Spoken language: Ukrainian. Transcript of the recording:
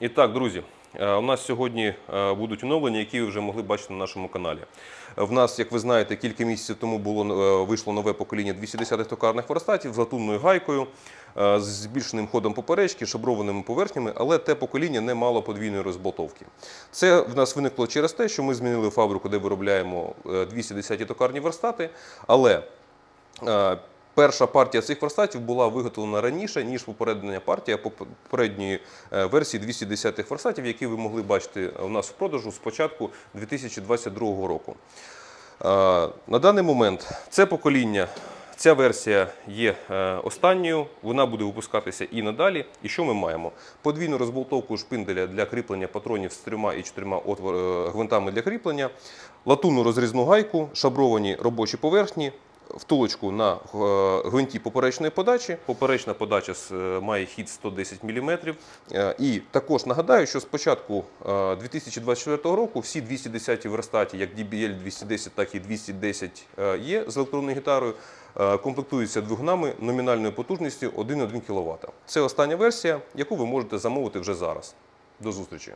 І так, друзі, е, у нас сьогодні е, будуть оновлення, які ви вже могли бачити на нашому каналі. В нас, як ви знаєте, кілька місяців тому було е, вийшло нове покоління 210-х токарних верстатів з латунною гайкою, з збільшеним ходом поперечки, шаброваними поверхнями, але те покоління не мало подвійної розболтовки. Це в нас виникло через те, що ми змінили фабрику, де виробляємо е, 210-ті токарні верстати, але Перша партія цих верстатів була виготовлена раніше, ніж попередня партія попередньої е, версії 210-х верстатів, які ви могли бачити у нас в продажу з початку 2022 року. Е, На даний момент це покоління, ця версія є е, останньою, вона буде випускатися і надалі. І що ми маємо? Подвійну розболтовку шпинделя для кріплення патронів з трьома і чотирма гвинтами для кріплення, латунну розрізну гайку, шабровані робочі поверхні, втулочку на е, гвинті поперечної подачі. Поперечна подача е, має хід 110 мм. І також нагадаю, що з початку е, 2024 року всі 210 верстаті, як DBL 210, так і 210 е, є з електронною гітарою, е, комплектуються двигунами номінальною потужністю 1,1 кВт. Це остання версія, яку ви можете замовити вже зараз. До зустрічі!